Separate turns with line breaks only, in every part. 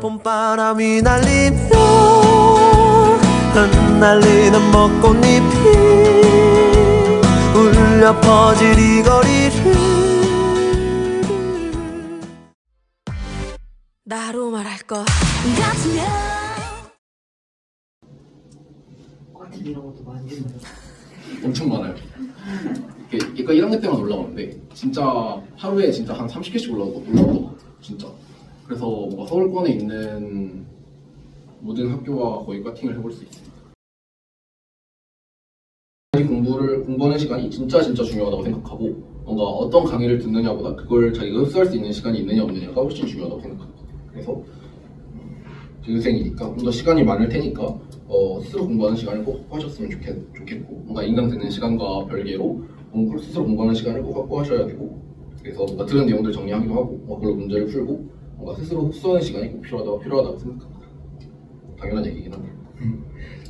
봄바람이 날리며 흩날리는 벚꽃잎이 울려 퍼질 이 거리를
나로 말할 것
같으면
이런?
엄청 많아요. 이게 이거 1학년 때만 올라오는데 진짜 하루에 진짜 한 30개씩 올라오고 것 같아요. 진짜. 그래서 뭔가 서울권에 있는 모든 학교와 거의 과팅을 해볼 수 있습니다. 자기 공부를 공부하는 시간이 진짜 진짜 중요하다고 생각하고 뭔가 어떤 강의를 듣느냐보다 그걸 자기가 흡수할 수 있는 시간이 있느냐 없느냐가 훨씬 중요하다고 생각합니다. 그래서 교생이니까 좀 더 시간이 많을 테니까 어, 스스로 공부하는 시간을 꼭 확보하셨으면 좋겠, 좋겠고 뭔가 인강 듣는 시간과 별개로 공부, 스스로 공부하는 시간을 꼭 확보하셔야 되고 그래서 뭔가 들은 내용들 정리하기도 하고 뭔가 그걸로 문제를 풀고 뭔가 스스로 흡수하는 시간이 꼭 필요하다고 필요하다고 생각합니다. 당연한 얘기긴 한데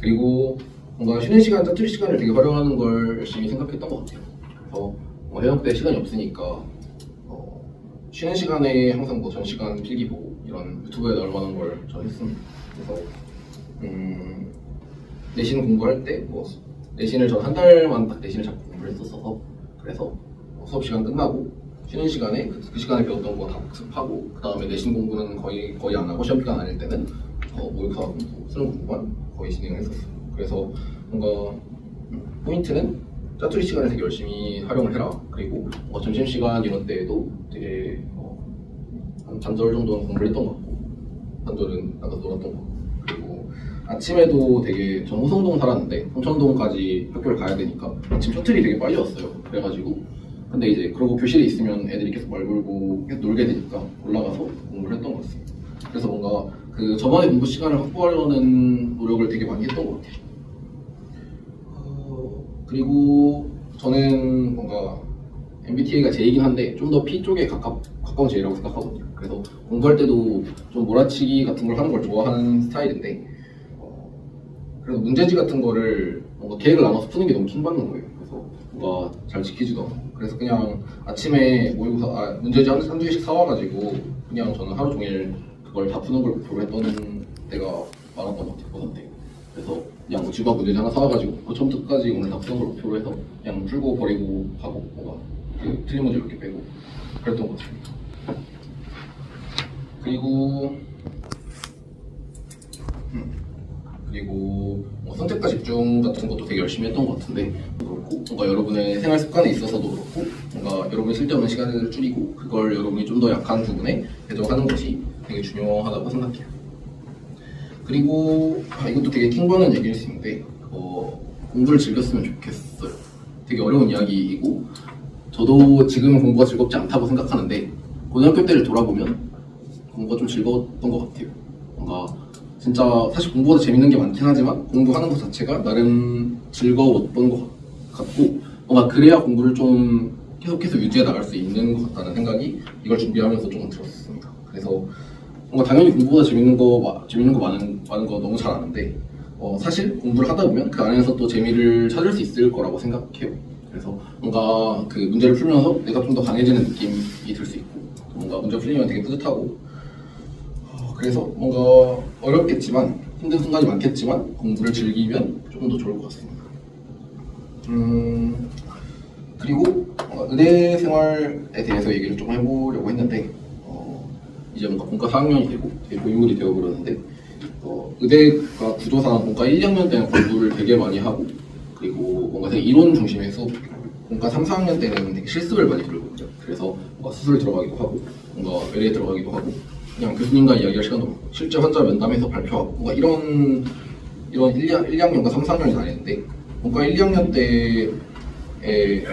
그리고 뭔가 쉬는 시간, 짜투리 시간을 되게 활용하는 걸 열심히 생각했던 것 같아요. 그래서 뭐 해당 때 시간이 없으니까 어, 쉬는 시간에 항상 뭐 전 시간 필기 보고 이런 유튜브에 나올 만한 걸전 했습니다. 그래서 음, 내신 공부할 때 뭐 내신을 전 한 달만 딱 내신을 잡고 공부를 했었어서 그래서 뭐 수업 시간 끝나고 쉬는 시간에 그, 그 시간에 배웠던 거 다 복습하고 그 다음에 내신 공부는 거의 거의 안 하고 시험 기간 아닐 때는 어, 모의고사 공부, 수능 공부만 거의 진행을 했었어요. 그래서 뭔가 음, 포인트는 짜투리 시간을 되게 열심히 활용을 해라. 그리고 뭐 점심 시간 이런 때에도 되게 어, 한 반절 정도는 공부를 했던 것 같고 반절은 나가서 놀았던 것 같고 그리고 아침에도 되게 전 호성동 살았는데 성천동까지 학교를 가야 되니까 아침 셔틀이 되게 빨리 왔어요 그래가지고 근데 이제 그러고 교실에 있으면 애들이 계속 말 걸고 계속 놀게 되니까 올라가서 공부를 했던 것 같습니다 그래서 뭔가 그 저번에 공부 시간을 확보하려는 노력을 되게 많이 했던 것 같아요 어, 그리고 저는 뭔가 MBTI가 J이긴 한데 좀 더 P 쪽에 가깝, 가까운 J라고 생각하거든요. 그래서 공부할 때도 좀 몰아치기 같은 걸 하는 걸 좋아하는 스타일인데 어, 그래서 문제지 같은 거를 뭔가 계획을 나눠서 푸는 게 너무 킹받는 거예요. 그래서 뭔가 잘 지키지도 않고 그래서 그냥 아침에 모의고사 아, 문제지 한, 한두 개씩 사와가지고 그냥 저는 하루 종일 그걸 다 푸는 걸 목표로 했던 때가 많았던 것 같아요. 그래서 그냥 뭐 집앞 문제지 하나 사와가지고 그 처음부터 끝까지 오늘 다 푸는 걸 목표로 해서 그냥 풀고 버리고 하고 뭔가 그 틀린 문제 이렇게 빼고 그랬던 것 같습니다. 그리고 음, 그리고 뭐 선택과 집중 같은 것도 되게 열심히 했던 것 같은데 그렇고 뭔가 여러분의 생활 습관에 있어서도 그렇고 뭔가 여러분이 쓸데없는 시간을 줄이고 그걸 여러분이 좀 더 약한 부분에 배정하는 것이 되게 중요하다고 생각해요. 그리고 아, 이것도 되게 킹받는 얘기일 수 있는데 어, 공부를 즐겼으면 좋겠어요. 되게 어려운 이야기이고 저도 지금은 공부가 즐겁지 않다고 생각하는데 고등학교 때를 돌아보면 공부가 좀 즐거웠던 것 같아요. 뭔가 진짜 사실 공부보다 재밌는 게 많긴 하지만 공부하는 것 자체가 나름 즐거웠던 것 같 고 뭔가 그래야 공부를 좀 계속해서 유지해 나갈 수 있는 것 같다는 생각이 이걸 준비하면서 조금 들었습니다. 그래서 뭔가 당연히 공부보다 재밌는 거 마- 재밌는 거 많은 많은 거 너무 잘 아는데 어, 사실 공부를 하다 보면 그 안에서 또 재미를 찾을 수 있을 거라고 생각해요. 그래서 뭔가 그 문제를 풀면서 내가 좀 더 강해지는 느낌이 들 수 있고 뭔가 문제 풀리면 되게 뿌듯하고 어, 그래서 뭔가 어렵겠지만 힘든 순간이 많겠지만 공부를 즐기면 조금 더 좋을 것 같습니다. 음 그리고 뭔가 의대 생활에 대해서 얘기를 좀 해보려고 했는데 어, 이제 뭔가 본과 4학년이 되고 되게 고인물이 되어 그러는데 어, 의대가 구조상 본과 1, 2학년 때는 공부를 되게 많이 하고 그리고 뭔가 되게 이론 수업 본과 3, 4학년 때는 되게 실습을 많이 들거든요. 그래서 뭔가 수술 들어가기도 하고 뭔가 외래에 들어가기도 하고 그냥 교수님과 이야기할 시간도 많고 실제 환자 면담에서 발표하고 뭔가 이런 이런 1, 2, 2학년과 3, 4학년이 다니는데 본과 1, 2학년 때에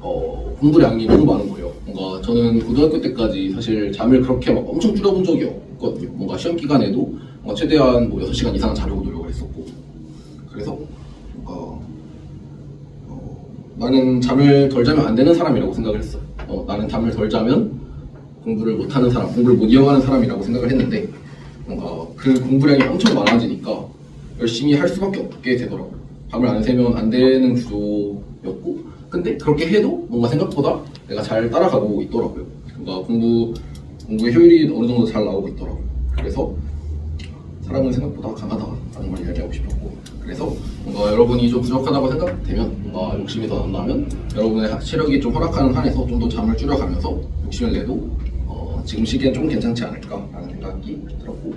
어, 공부량이 너무 많은 거예요. 뭔가 저는 고등학교 때까지 사실 잠을 그렇게 막 엄청 줄여본 적이 없거든요. 뭔가 시험 기간에도 뭔가 최대한 뭐 6시간 이상 자려고 노력을 했었고 그래서 뭔가 어, 나는 잠을 덜 자면 안 되는 사람이라고 생각을 했어요. 어, 나는 잠을 덜 자면 공부를 못하는 사람, 공부를 못 이어가는 사람이라고 생각을 했는데 뭔가 그 공부량이 엄청 많아지니까 열심히 할 수밖에 없게 되더라고요. 밤을 안 새면 안 되는 구조였고 근데 그렇게 해도 뭔가 생각보다 내가 잘 따라가고 있더라고요. 뭔가 공부 공부의 효율이 어느 정도 잘 나오고 있더라고요. 그래서 사람은 생각보다 강하다라는 걸 이야기하고 싶었고 그래서 뭔가 여러분이 좀 부족하다고 생각되면 뭔가 욕심이 더 난다면 여러분의 체력이 좀 허락하는 한에서 좀 더 잠을 줄여가면서 욕심을 내도 어, 지금 시기엔 좀 괜찮지 않을까라는 생각이 들었고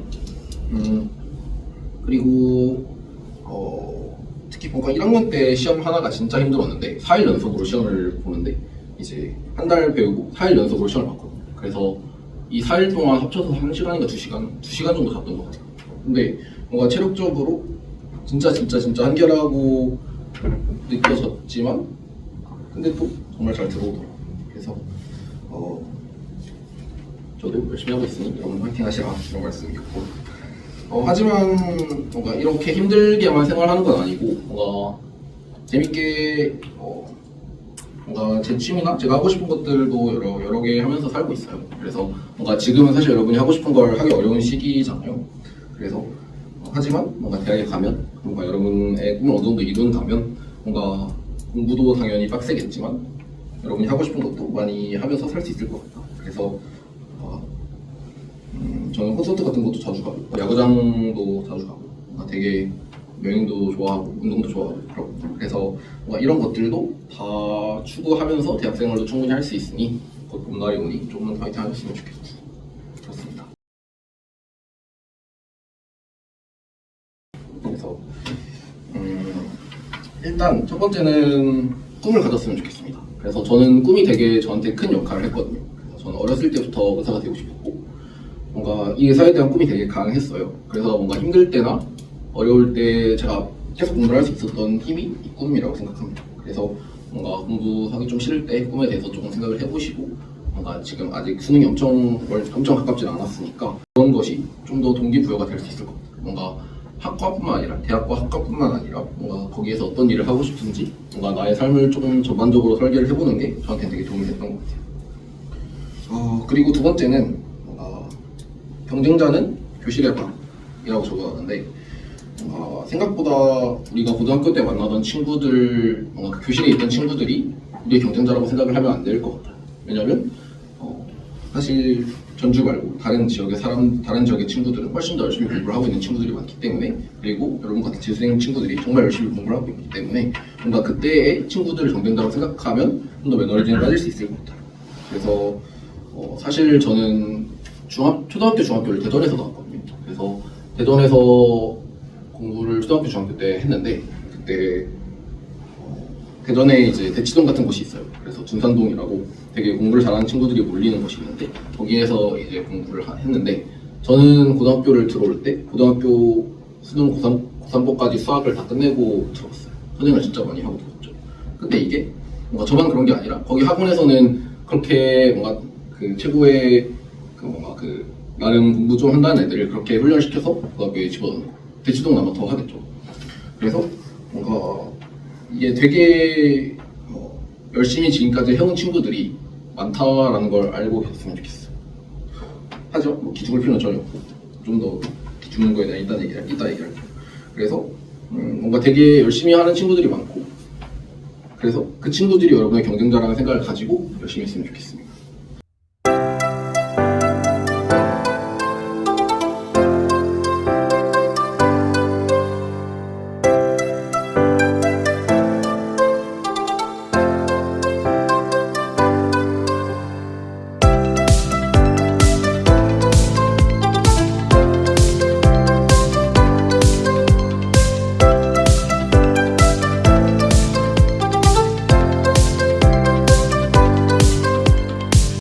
음, 그리고 어, 특히 뭔가 1학년 때 시험 하나가 진짜 힘들었는데 4일 연속으로 시험을 보는데 이제 한 달 배우고 4일 연속으로 시험을 봤거든요. 그래서 이 4일 동안 합쳐서 1시간인가 2시간, 2시간 정도 잤던 것 같아요. 근데 뭔가 체력적으로 진짜 진짜 진짜 한계라고 느껴졌지만 근데 또 정말 잘 들어오더라고요. 그래서 어, 저도 열심히 하고 있으니 여러분 화이팅 하시라 이런 말씀이었고 어, 하지만 뭔가 이렇게 힘들게만 생활하는 건 아니고 뭔가 재밌게 어, 뭔가 제 취미나 제가 하고 싶은 것들도 여러 여러 개 하면서 살고 있어요. 그래서 뭔가 지금은 사실 여러분이 하고 싶은 걸 하기 어려운 시기잖아요. 그래서 어, 하지만 뭔가 대학에 가면 뭔가 여러분의 꿈을 어느 정도 이룬다면 뭔가 공부도 당연히 빡세겠지만 여러분이 하고 싶은 것도 많이 하면서 살 수 있을 것 같다. 그래서 저는 콘서트 같은 것도 자주 가고 야구장도 자주 가고 뭔가 되게 여행도 좋아하고 운동도 좋아하고 그렇고 그래서 뭔가 이런 것들도 다 추구하면서 대학생활도 충분히 할 수 있으니 곧 봄날이 오니 조금만 파이팅 하셨으면 좋겠고 그렇습니다. 그래서 음, 일단 첫 번째는 꿈을 가졌으면 좋겠습니다. 그래서 저는 꿈이 되게 저한테 큰 역할을 했거든요. 저는 어렸을 때부터 의사가 되고 싶었고 뭔가 이 의사에 대한 꿈이 되게 강했어요. 그래서 뭔가 힘들 때나 어려울 때 제가 계속 공부를 할 수 있었던 힘이 이 꿈이라고 생각합니다. 그래서 뭔가 공부하기 좀 싫을 때 꿈에 대해서 조금 생각을 해보시고 뭔가 지금 아직 수능이 엄청 멀- 엄청 가깝진 않았으니까 그런 것이 좀 더 동기부여가 될 수 있을 것 같아요. 뭔가 학과뿐만 아니라 대학과 학과뿐만 아니라 뭔가 거기에서 어떤 일을 하고 싶은지 뭔가 나의 삶을 조금 전반적으로 설계를 해보는 게 저한테 되게 도움이 됐던 것 같아요. 어, 그리고 두 번째는 경쟁자는 교실의 방이라고 적어놨는데 뭔가 생각보다 우리가 고등학교 때 만나던 친구들 뭔가 그 교실에 있던 친구들이 우리의 경쟁자라고 생각을 하면 안 될 것 같아요. 왜냐면 어, 사실 전주 말고 다른 지역의 사람 다른 지역의 친구들은 훨씬 더 열심히 공부를 하고 있는 친구들이 많기 때문에 그리고 여러분 같은 재수생 친구들이 정말 열심히 공부를 하고 있기 때문에 뭔가 그때의 친구들을 경쟁자라고 생각하면 좀 더 매너리즘을 가질 수 있을 것 같아요. 그래서 어, 사실 저는 중학 초등학교 중학교를 대전에서 나왔거든요. 그래서 대전에서 공부를 초등학교 중학교 때 했는데 그때 어, 대전에 이제 대치동 같은 곳이 있어요. 그래서 준산동이라고 되게 공부를 잘하는 친구들이 몰리는 곳이 있는데 거기에서 이제 공부를 하- 했는데 저는 고등학교를 들어올 때 고등학교 수능 고3, 고3법까지 수학을 다 끝내고 들어갔어요. 선행을 진짜 많이 하고 들었죠. 근데 이게 뭔가 저만 그런 게 아니라 거기 학원에서는 그렇게 뭔가 그 최고의 그 뭔가 그 나름 공부 좀 한다는 애들을 그렇게 훈련시켜서 고등학교에 집어넣는 거. 대치동 아마 더 하겠죠. 그래서 뭔가 이게 되게 어, 열심히 지금까지 해온 친구들이 많다라는 걸 알고 계셨으면 좋겠어요. 하지만 뭐 기죽을 필요는 전혀 없고 좀 더 기죽는 거에 대한 이따 얘기를 이따 얘기할게요. 그래서 음, 뭔가 되게 열심히 하는 친구들이 많고 그래서 그 친구들이 여러분의 경쟁자라는 생각을 가지고 열심히 했으면 좋겠습니다.